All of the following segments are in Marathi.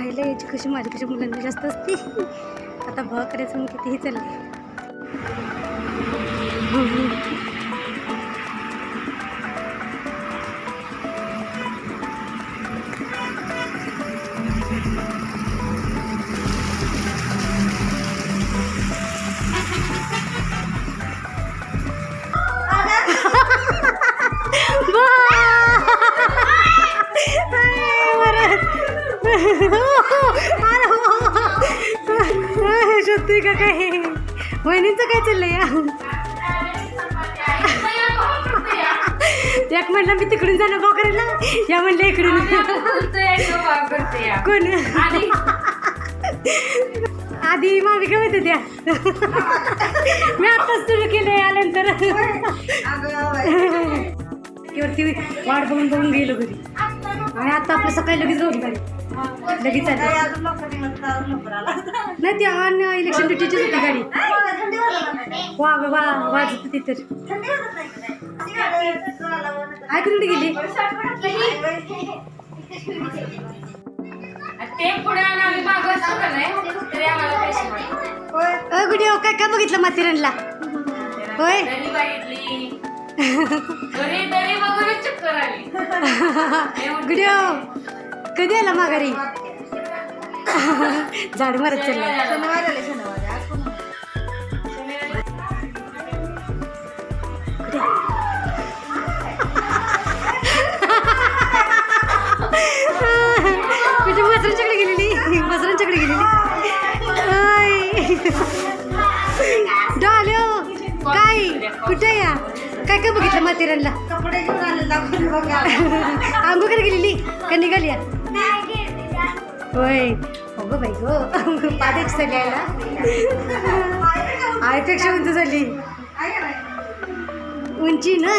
पाहिलं याची कशी माझी कशी मुलांना जास्त असते. आता भाव करायचं मग कितीही चालले सत्य का काय? वहिनींचं काय चाललंय? एक म्हणलं मी तिकडून जाणं भाव करायला या म्हणलं इकडून. कोण? आधी. मामी काय म्हणते त्या मी आताच सुरू केलंय आल्यानंतर. वरती वाट बघून बघून गेलो घरी. आणि आता आपलं सकाळी लगेच रोज गाडी लगेच आली नाही ती ऑन इलेक्शन ड्युटीचीच होती गाडी. वा वा वा वाजत होती तर. ऐकून गेली. अ गुडी काय काय बघितलं माथेरानला? होय. दरी आली कधी आला माघारी? झाड मारत चालला. तुझी मसरांच्याकडे गेलेली. मसरांच्याकडे गेलेली. डॉल्यो काय? कुठे या? काय काय बघितलं माथेरानला? कपडे घेऊन आले आंघोळ गेलेली. का निघाली या? होय. अगं बाई गो. पाठच झाली आयला आयपेक्षा उंच झाली. उंची ना?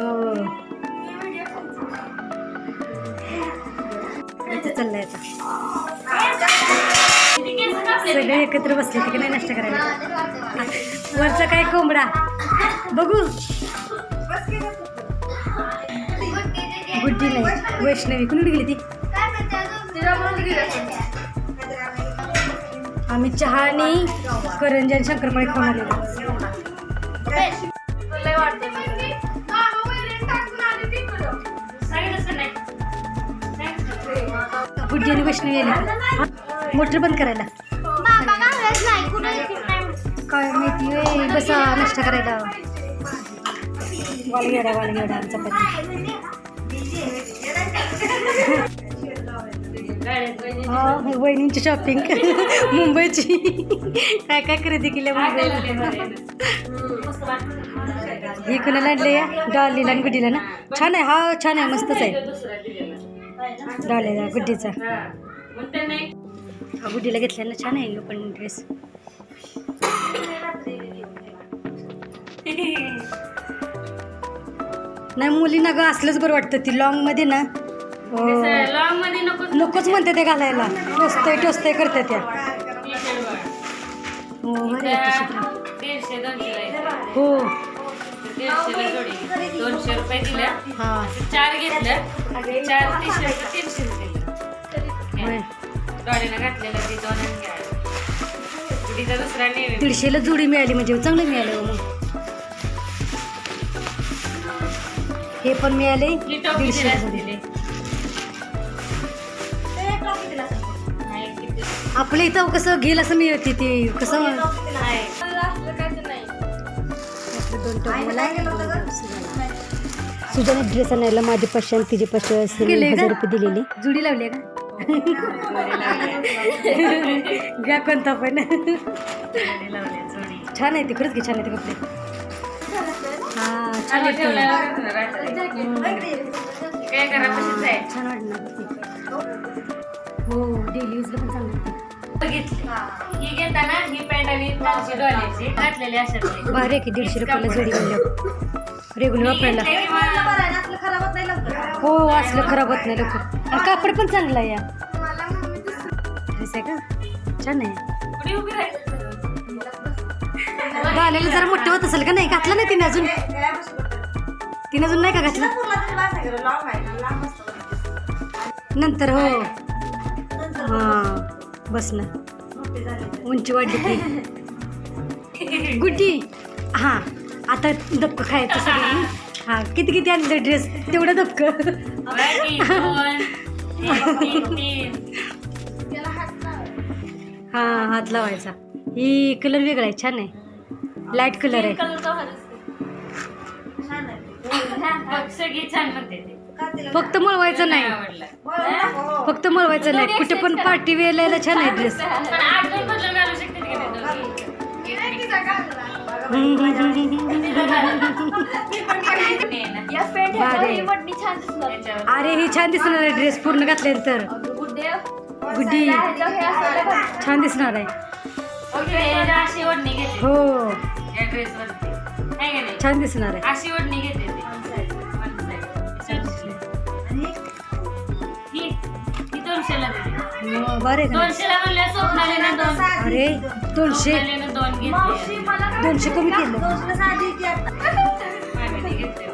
हो. चाललंय आता सगळे एकत्र बसले तिकडे नाही नष्ट करायला? वरचा काय कोंबडा? बघू. बुद्धी नाही. वैष्णवी. कुणी गेली ती? आम्ही चहा आणि करंजी शंकरपाळी खाऊन आलेलो. बुद्धी आणि वैष्णवी आली. मोटर बंद करायला. काय माहिती बसा नष्ट करायला. वालगेडा वालगेडा आमचा पती. हा वहिनींची शॉपिंग मुंबईची. काय काय खरेदी केल्या मुंबईला? ही कुणाला आणले या? डॉलीला आणि गुड्डीला ना? छान आहे हा छान आहे मस्तच आहे. दुसरा डॉलीला गुड्डीचा हा गुड्डीला त्यांना ना गुड्डीला छान आहे पण ड्रेस नाही मुलींना ग असलंच बरं वाटतं. ती लॉंगमध्ये ना लॉंगमध्ये नको नकोच म्हणते. ते घालायला. टोचतंय टोचतंय करते त्या. हो भारी आहे टी-शर्ट. दीडशे हो. दीडशेला जोडी. दोनशे रुपये दिल्या. हा. चार घेतल्या. चार टी शर्ट तीनशे रुपये होय. गाडीनं घातलेलं ते दोन आणि घ्या. गुडीचा दुसरा नेहमी. दीडशेला जोडी मिळाली म्हणजे चांगलं मिळालं हो मग. हे पण मिळाले ही टोपी दीडशे दिल्या जोडी. आपल्या इथं कसं घेईल असं मिळते ते कसं? सुजाने ड्रेस आणायला माझे पाचशे आणि तिचे पाचशे हजार रुपये दिलेले. जुडी लावली का घ्या कोणता पण. छान आहे ते खरंच की छान आहे ते. कपडे हा छान वाटणार. हो डेली यूजला पण चांगलं. बघितली ही. घेताना ही पॅन्ट आणि डॉलरची घातलेली असेल भारी आहे की दीडशे रुपयाला जोडी म्हणलं. रेग्युलर वापरायला. असलं खराब होत नाही लवकर. हो असलं खराब होत नाही लवकर. आणि कापड पण चांगलं आहे या. का? छान आहे. घालायला जरा मोठं होत असेल का नाही? घातलं नाही तिने अजून? तिने अजून नाही का घातलं? नंतर हो. नंतर हा. बस ना. उंची वाढली की. गुड्डी. हा आता दबक खायचं सगळं. हा किती किती आणलं ड्रेस तेवढं तीन हा हात लावायचा. ही कलर वेगळा आहे छान आहे. लाइट कलर आहे. छान आहे. बघ, सगळी छान म्हणते फक्त मळवायचं नाही. फक्त मळवायचं नाही. कुठे पण पार्टी वेळेला छान आहे ड्रेस. अरे ही छान दिसणार आहे ड्रेस पूर्ण घातल्यानंतर. गुड्डी. छान दिसणार आहे. हो. छान दिसणार आहे. बरं आहे का? नाही? दोनशेला म्हणल्या स्वप्नालीने दोन. अरे दोनशे स्वप्नालीने दोन मावशी घेतले मला दोनशे कमी केलं. साडी की. मामीने घेतले.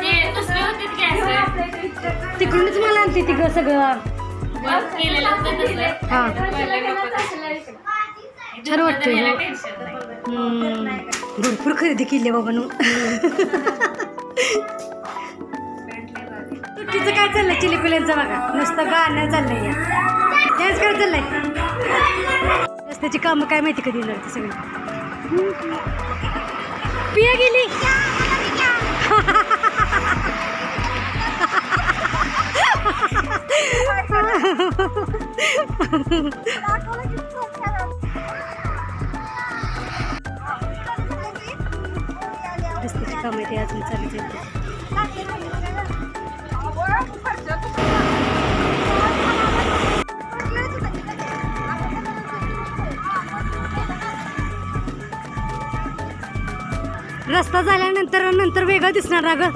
ते दुसरे होते असं? तिकडूनच मला आणते ती ग सगळं. वर्क केलेलं होतं तसं हा. छान वाटतंय, हो. टेन्शन नाही. हम्म. भरपूर खरेदी केली बाबा नू तुटीचं काय चाललंय? चिली पिल्यांचं बघा. नुसतं गाणं चाललंय या. काय चाललंय? रस्त्याची कामं काय माहिती कधी येणार ते सगळी? पिया गेली. रस्त्याची कामं ते अजून चालूच रस्ता झाल्यानंतर नंतर वेगळं दिसणार अगं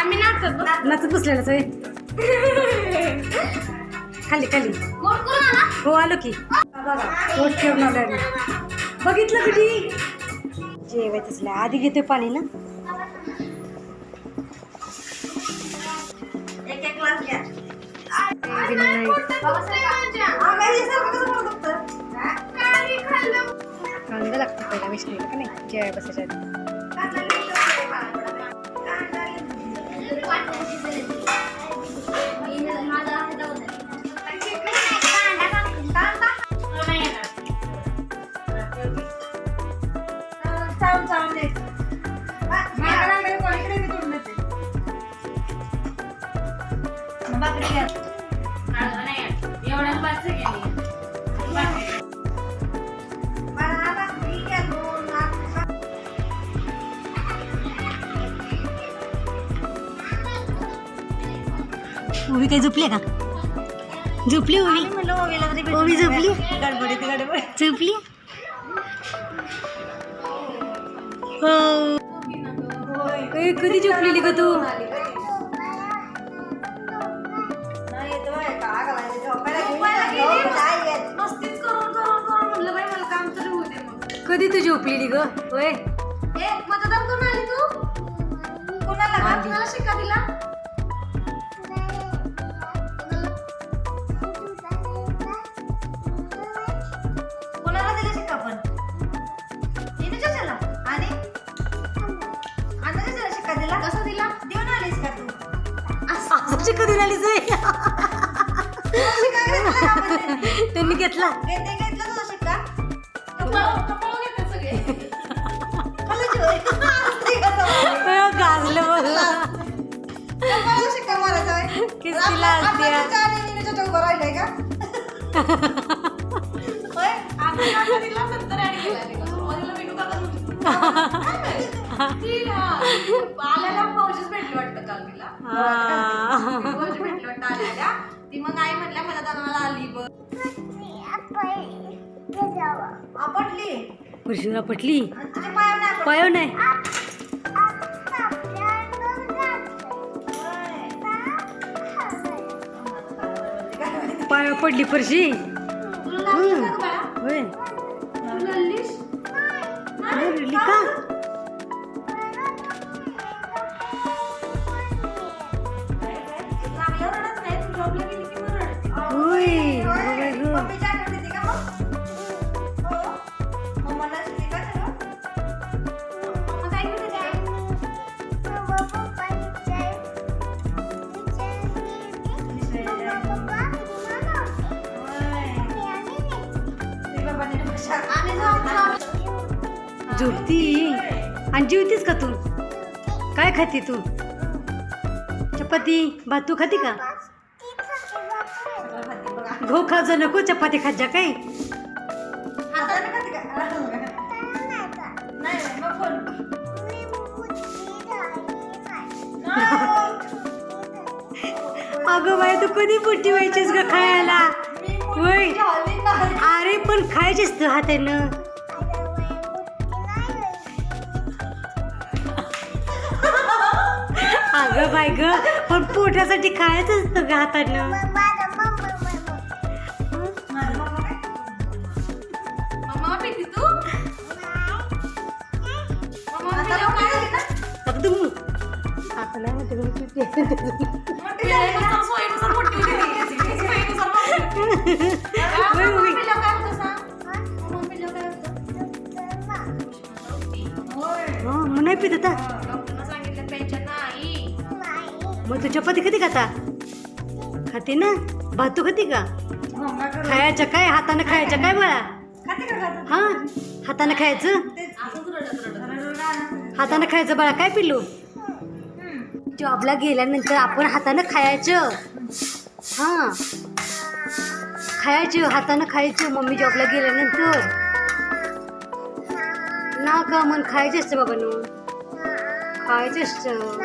आम्ही नाचत नाचत बसलेलं सोय खाली खाली. हो आलो की. पोट ठेवून आलो. बघितलं कधी जेवायचंच लय. आधी घेतोय पाणी ना. एक एक ग्लास घ्या. बी नाही. कांदा लागतो पहिला विष्णूला का नाही? जेवाय बसायच्या ओवी काही झोपली का? झोपली ओवी ओवी झोपली? गडबडीत गडबड झोपली हो. कधी झोपलेली का? तू. कधी तू झोपलेली ग? मतदान करून आली तू? कोणाला का? आली. कोणाला शिक्का दिला? तुझ्या आणि नीनेच्या उभं राहिलंय का? नंतर ती, आल्याला भाऊजीच भेटली वाटतं काल तिला. भाऊजी भेटली वाटतं आल्याला. ती मग आई मला आली बघ. आपटली पुरुषीला पटली पायावर नाही. पाया पडली परशी. झोपती आणि जेवतीस का तू काय खाती तू चपाती भात तू खाती का सगळं खाते बघा. गहू खा जा नको चपाती खात जा काय. अगं बाई तू कधी मोठी व्हायचीस ग खायला होय. अरे पण खायचीस तू हातानं बाय ग. पण पोटासाठी खायच असतं ग हातानं. हो, नाही पित आता. मग तू चपाती खाती का आता? खाते ना? भात तू खाती का? मम्मा करू. खायच्या काय? हातानं खायच्या काय बाळा? खाते का खाते? हा? हातानं खायचं. हातानं खायचं बाळा काय पिल्लू? हम्म. जॉबला गेल्यानंतर आपण हातानं खायचं. हा. खायचं हातानं खायचं. मम्मी जॉबला गेल्यानंतर. ना का मन खायचं असतं बाबांनो खायचं असतं.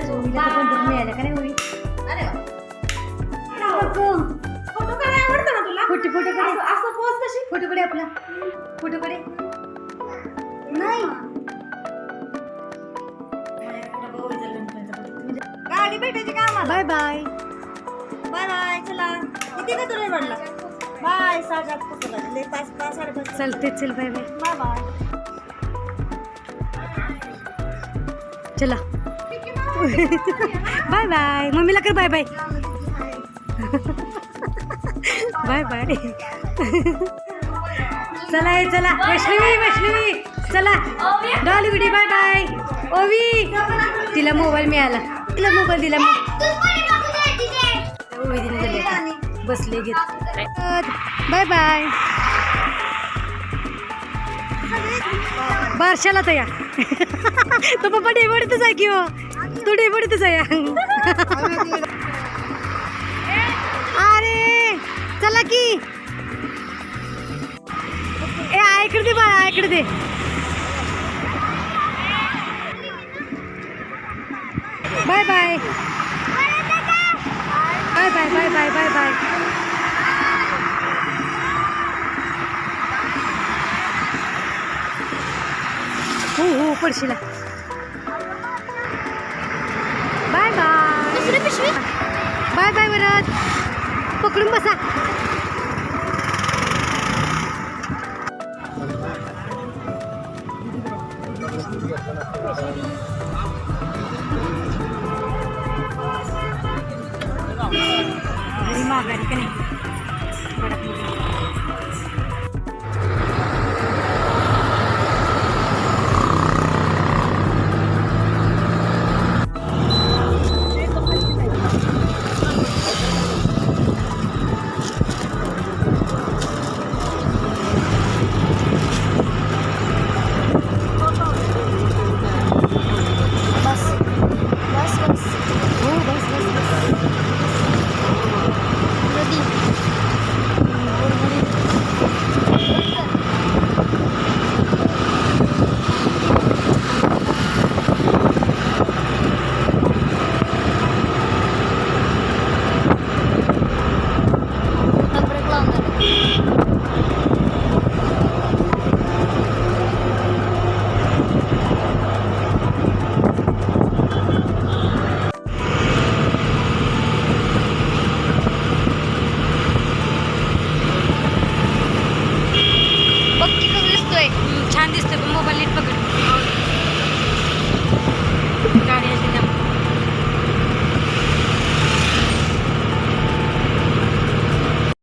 झोपा. तर बंदूक मिळालं का नाही ओवी अरे वा. फोटो काढायला आवडतं ना तुला? फोटो फोटो कडे असं- असं पोज कशी? फोटो कडे आपला. फोटो कडे नाही. गाडी भेटायची का आम्हाला? Bye bye. Bye bye. चला. किती का तुला पडला बाय वाजले पाच पाच साडेपाच. चलते चल बाय बाय. Bye bye. चला. बाय बाय मम्मीला कर बाय बाय बाय बाय चला ये चला. वैष्णवी वैष्णवी. चला. डॉली बिडी बाय बाय ओवी. तिला मोबाईल मिळाला. तिला मोबाईल दिला मग ओवी दिली बसले घेत. बाय बाय बारशाला तया या तो पप्पा डेबडतच आहे की हो? तो डेबडतच आहे. अरे चला की. ए ऐकडे दे बाळा ऐकडे दे. Bye bye. Bye bye bye bye bye bye. पडशीला bye bye bye bye परत पकडून बसा.